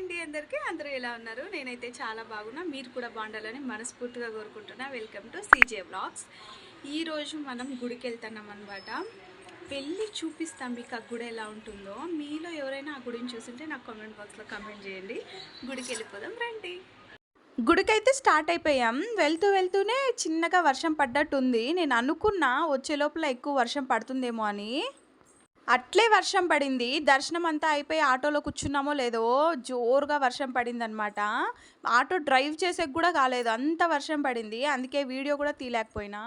అండి అందరికీ. అందరూ ఎలా ఉన్నారు? నేనైతే చాలా బాగున్నా. మీరు కూడా బాగుండాలని మనస్ఫూర్తిగా కోరుకుంటున్నా. వెల్కమ్ టు సీజే బ్లాగ్స్ ఈరోజు మనం గుడికి వెళ్తున్నాం అనమాట వెళ్ళి చూపిస్తాం మీకు ఆ గుడి ఎలా ఉంటుందో. మీలో ఎవరైనా ఆ గుడిని చూసింటే నాకు కామెంట్ బాక్స్లో కామెంట్ చేయండి. గుడికి వెళ్ళిపోదాం రండి. గుడికైతే స్టార్ట్ అయిపోయాం. వెళ్తూ వెళ్తూనే చిన్నగా వర్షం పడ్డట్టుంది. నేను అనుకున్నా వచ్చే లోపల ఎక్కువ వర్షం పడుతుందేమో అని. అట్లే వర్షం పడింది. దర్శనం అంతా అయిపోయి ఆటోలో కూర్చున్నామో లేదో జోరుగా వర్షం పడింది అనమాట ఆటో డ్రైవ్ చేసేకి కూడా కాలేదు. అంత వర్షం పడింది. అందుకే వీడియో కూడా తీయలేకపోయినా.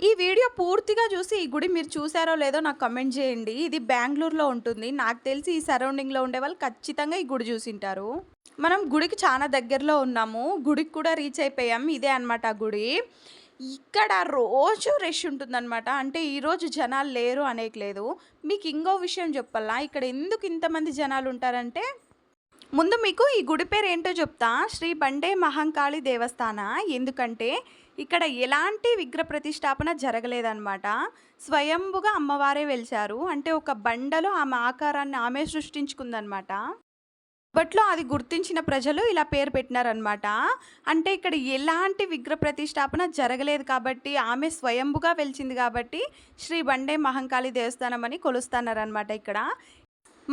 ఈ వీడియో పూర్తిగా చూసి ఈ గుడి మీరు చూసారో లేదో నాకు కమెంట్ చేయండి. ఇది బెంగళూరులో ఉంటుంది. నాకు తెలిసి ఈ సరౌండింగ్లో ఉండే వాళ్ళు ఖచ్చితంగా ఈ గుడి చూసింటారు. మనం గుడికి చాలా దగ్గరలో ఉన్నాము. గుడికి కూడా రీచ్ అయిపోయాం. ఇదే అనమాట గుడి. ఇక్కడ రోజు రష్ ఉంటుందన్నమాట. అంటే ఈరోజు జనాలు లేరు అనేకలేదు మీకు ఇంకో విషయం చెప్పాలా? ఇక్కడ ఎందుకు ఇంతమంది జనాలు ఉంటారంటే ముందు మీకు ఈ గుడి పేరు ఏంటో చెప్తా. శ్రీ బండే మహంకాళి దేవస్థాన? ఎందుకంటే ఇక్కడ ఎలాంటి విగ్రహ ప్రతిష్టాపన జరగలేదన్నమాట. స్వయంభుగా అమ్మవారే వెలిచారు అంటే ఒక బండలో ఆమె ఆకారాన్ని ఆమె సృష్టించుకుందనమాట అప్పట్లో అది గుర్తించిన ప్రజలు ఇలా పేరు పెట్టినారనమాట అంటే ఇక్కడ ఎలాంటి విగ్రహ ప్రతిష్టాపన జరగలేదు కాబట్టి ఆమె స్వయంభుగా వెలిచింది కాబట్టి శ్రీ బండే మహంకాళి దేవస్థానం అని కొలుస్తున్నారనమాట ఇక్కడ.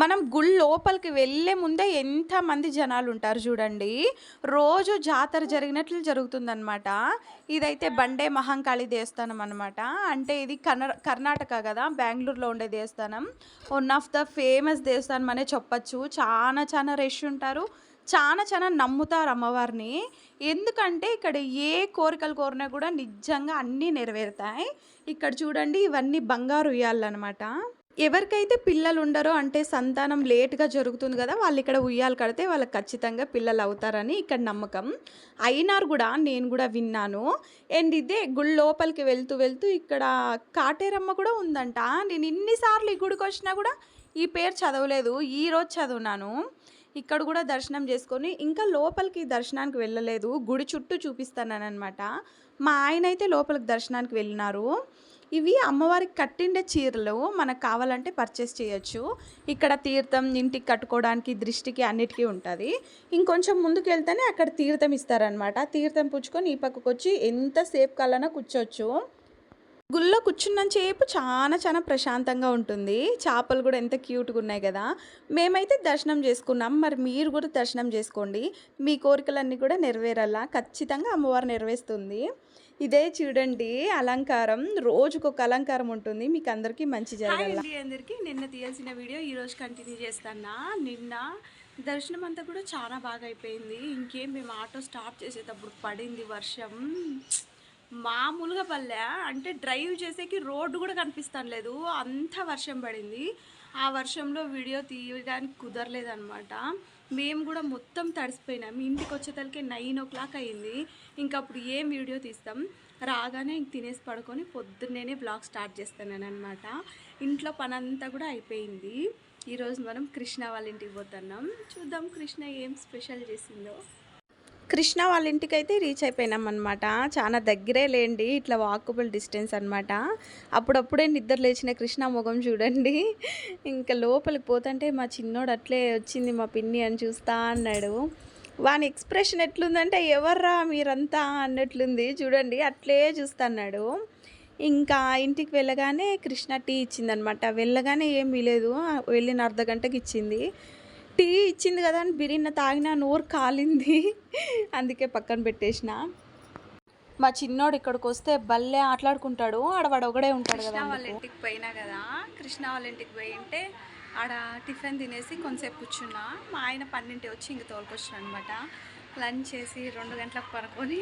మనం గుడి లోపలికి వెళ్ళే ముందే ఎంతమంది జనాలు ఉంటారు చూడండి. రోజు జాతర జరిగినట్లు జరుగుతుందన్నమాట. ఇదైతే బండే మహంకాళి దేవస్థానం అనమాట అంటే ఇది కర్ణాటక కదా బెంగళూరులో ఉండే దేవస్థానం. వన్ ఆఫ్ ద ఫేమస్ దేవస్థానం అనే చెప్పచ్చు. చాలా చాలా రష్ ఉంటారు. చాలా చాలా నమ్ముతారు అమ్మవారిని. ఎందుకంటే ఇక్కడ ఏ కోరికలు కోరినా కూడా నిజంగా అన్నీ నెరవేరుతాయి. ఇక్కడ చూడండి ఇవన్నీ బంగారు ఉయ్యాలన్నమాట. ఎవరికైతే పిల్లలు ఉండరో అంటే సంతానం లేట్గా జరుగుతుంది కదా వాళ్ళు ఇక్కడ ఉయ్యాలు కడితే వాళ్ళకి ఖచ్చితంగా పిల్లలు అవుతారని ఇక్కడ నమ్మకం. అయినారు కూడా నేను కూడా విన్నాను. అండ్ ఇదే గుడి లోపలికి వెళ్తూ వెళ్తూ ఇక్కడ కాటేరమ్మ కూడా ఉందంట. నేను ఇన్నిసార్లు ఈ గుడికి వచ్చినా కూడా ఈ పేరు చదవలేదు. ఈ రోజు చదివినాను ఇక్కడ కూడా దర్శనం చేసుకొని ఇంకా లోపలికి దర్శనానికి వెళ్ళలేదు. గుడి చుట్టూ చూపిస్తానన్నమాట మా ఆయన అయితే లోపలికి దర్శనానికి వెళ్ళినారు. ఇవి అమ్మవారికి కట్టిండే చీరలు మనకు కావాలంటే పర్చేస్ చేయొచ్చు. ఇక్కడ తీర్థం ఇంటికి కట్టుకోవడానికి దృష్టికి అన్నిటికీ ఉంటుంది. ఇంకొంచెం ముందుకు వెళ్తేనే అక్కడ తీర్థం ఇస్తారనమాట తీర్థం పుచ్చుకొని ఈ పక్కకు వచ్చి ఎంతసేపు కలనా కూర్చోవచ్చు గుళ్ళో కూర్చున్నంతసేపు చాలా చాలా ప్రశాంతంగా ఉంటుంది. చేపలు కూడా ఎంత క్యూట్గా ఉన్నాయి కదా. మేమైతే దర్శనం చేసుకున్నాం. మరి మీరు కూడా దర్శనం చేసుకోండి. మీ కోరికలన్నీ కూడా నెరవేరాలా? ఖచ్చితంగా అమ్మవారు నెరవేరుస్తుంది. ఇదే చూడండి అలంకారం. రోజుకు ఒక అలంకారం ఉంటుంది. మీకు అందరికీ మంచి జరగాలి. అందరికీ. నిన్న తీయాల్సిన వీడియో ఈరోజు కంటిన్యూ చేస్తానా? నిన్న దర్శనం అంతా కూడా చాలా బాగా అయిపోయింది. ఇంకేం మేము ఆటో స్టార్ట్ చేసేటప్పుడు పడింది వర్షం. మామూలుగా పల్లె అంటే డ్రైవ్ చేసేకి రోడ్డు కూడా కనిపిస్తాను లేదు. అంత వర్షం పడింది. ఆ వర్షంలో వీడియో తీయడానికి కుదరలేదనమాట మేము కూడా మొత్తం తడిసిపోయినాం. ఇంటికి వచ్చేతలకే నైన్ ఓ క్లాక్ అయింది. ఇంకా అప్పుడు ఏం వీడియో తీస్తాం? రాగానే ఇంక తినేసి పడుకొని పొద్దున్నేనే బ్లాగ్ స్టార్ట్ చేస్తాను అనమాట ఇంట్లో పని అంతా కూడా అయిపోయింది. ఈరోజు మనం కృష్ణ వాళ్ళ ఇంటికి పోతున్నాం. చూద్దాం కృష్ణ ఏం స్పెషల్ చేసిందో. కృష్ణ వాళ్ళ ఇంటికి అయితే రీచ్ అయిపోయినాం అనమాట చాలా దగ్గరే లేండి ఇట్లా వాకబుల్ డిస్టెన్స్ అనమాట అప్పుడప్పుడే నిద్ర లేచిన కృష్ణ ముఖం చూడండి. ఇంకా లోపలికి పోతుంటే మా చిన్నోడు అట్లే వచ్చింది మా పిన్ని అని చూస్తా అన్నాడు. వాని ఎక్స్ప్రెషన్ ఎట్లుందంటే ఎవర్రా మీరంతా? అన్నట్లుంది. చూడండి అట్లే చూస్తున్నాడు ఇంకా ఇంటికి వెళ్ళగానే కృష్ణ టీ ఇచ్చిందనమాట వెళ్ళగానే ఏమీ లేదు వెళ్ళిన అర్ధ గంటకి ఇచ్చింది. టీ ఇచ్చింది కదా అని బిరిన్న తాగిన నోరు కాలింది. అందుకే పక్కన పెట్టేసిన. మా చిన్నోడు ఇక్కడికి వస్తే భలే ఆటలాడుకుంటాడు. ఆడవాడు ఒకడే ఉంటాడు కదా వాళ్ళ ఇంటికి పోయినా కదా. కృష్ణ వాళ్ళ ఇంటికి పోయి ఉంటే ఆడ టిఫిన్ తినేసి కొంతసేపు కూర్చున్నా. మా ఆయన పన్నెండు వచ్చి ఇంక తోలుకొచ్చిన అనమాట లంచ్ చేసి రెండు గంటలకు పడుకొని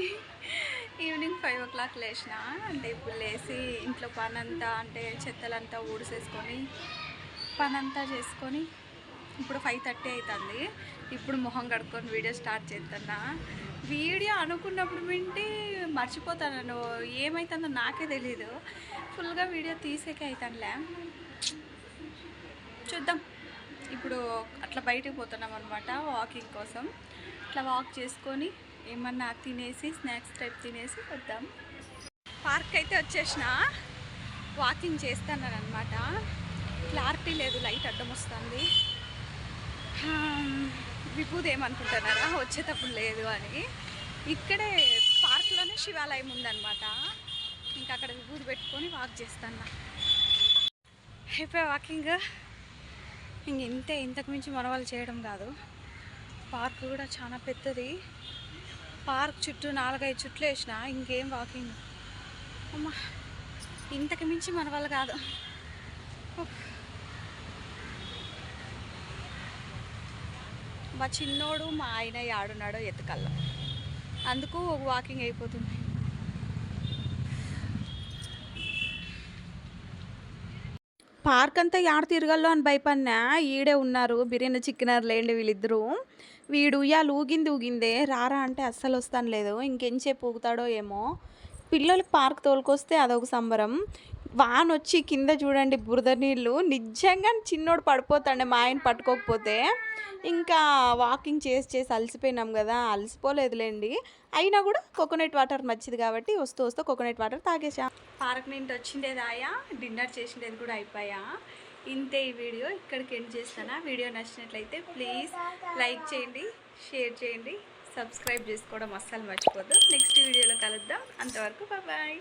ఈవినింగ్ ఫైవ్ ఓ క్లాక్ లేచిన. అంటే ఇప్పుడు లేచి ఇంట్లో పని అంతా అంటే చెత్తలంతా ఊడిసేసుకొని పని అంతా చేసుకొని ఇప్పుడు ఫైవ్ థర్టీ అవుతుంది ఇప్పుడు మొహం కడుక్కొని వీడియో స్టార్ట్ చేస్తున్నా వీడియో అనుకున్నప్పుడు వింటే మర్చిపోతాను ఏమవుతుందో నాకే తెలీదు. ఫుల్గా వీడియో తీసేకే అవుతానులే చూద్దాం. ఇప్పుడు అట్లా బయటకు పోతున్నాం అనమాట వాకింగ్ కోసం. అట్లా వాక్ చేసుకొని ఏమన్నా తినేసి స్నాక్స్ టైప్ తినేసి వద్దాం. పార్క్ అయితే వచ్చేసిన వాకింగ్ చేస్తాను అనమాట క్లారిటీ లేదు లైట్ అడ్డం వస్తుంది. విభూది ఏమనుకుంటున్నారా వచ్చేటప్పుడు లేదు అని. ఇక్కడే పార్క్లోనే శివాలయం ఉందన్నమాట. ఇంకా అక్కడ విభూది పెట్టుకొని వాక్ చేస్తాను అయిపోయి వాకింగ్ ఇంక ఇంతే. ఇంతకు మించి చేయడం కాదు. పార్క్ కూడా చాలా పెద్దది. పార్క్ చుట్టూ నాలుగైదు చుట్లు వేసిన ఇంకేం వాకింగ్ అమ్మా ఇంతకు మించి మనవాళ్ళు కాదు. మా చిన్నోడు మా ఆయన ఆడున్నాడో ఎతకల్ల. అందుకు ఒక వాకింగ్ అయిపోతుంది. పార్క్ అంతా యాడ తిరగల్లో అని భయపడినా ఈడే ఉన్నారు బిర్యానీ చిక్కినారు లేండి వీళ్ళిద్దరూ. వీడు ఇవాళ ఊగింది ఊగిందే రారా అంటే అస్సలు వస్తాను లేదు ఇంకెంచేపు ఊగుతాడో ఏమో. పిల్లలకి పార్క్ తోలుకొస్తే అదొక సంబరం. వాన్ వచ్చి కింద చూడండి బురద నీళ్ళు. నిజంగా చిన్నోడు పడిపోతాడు మా ఆయన పట్టుకోకపోతే. ఇంకా వాకింగ్ చేసి చేసి అలసిపోయినాం కదా అలసిపోలేదులేండి. అయినా కూడా కోకోనట్ వాటర్ మంచిది కాబట్టి వస్తూ వస్తూ కోకోనట్ వాటర్ తాగేసా. పార్క్ నుండి వచ్చిండేది ఆయా డిన్నర్ చేసిండేది కూడా అయిపోయా. ఇంతే ఈ వీడియో ఇక్కడికి ఎండ్ చేస్తానా. వీడియో నచ్చినట్లయితే ప్లీజ్ లైక్ చేయండి షేర్ చేయండి సబ్స్క్రైబ్ చేసుకోవడం అస్సలు మర్చిపోద్దు. నెక్స్ట్ వీడియోలో కలుద్దాం. అంతవరకు బాయ్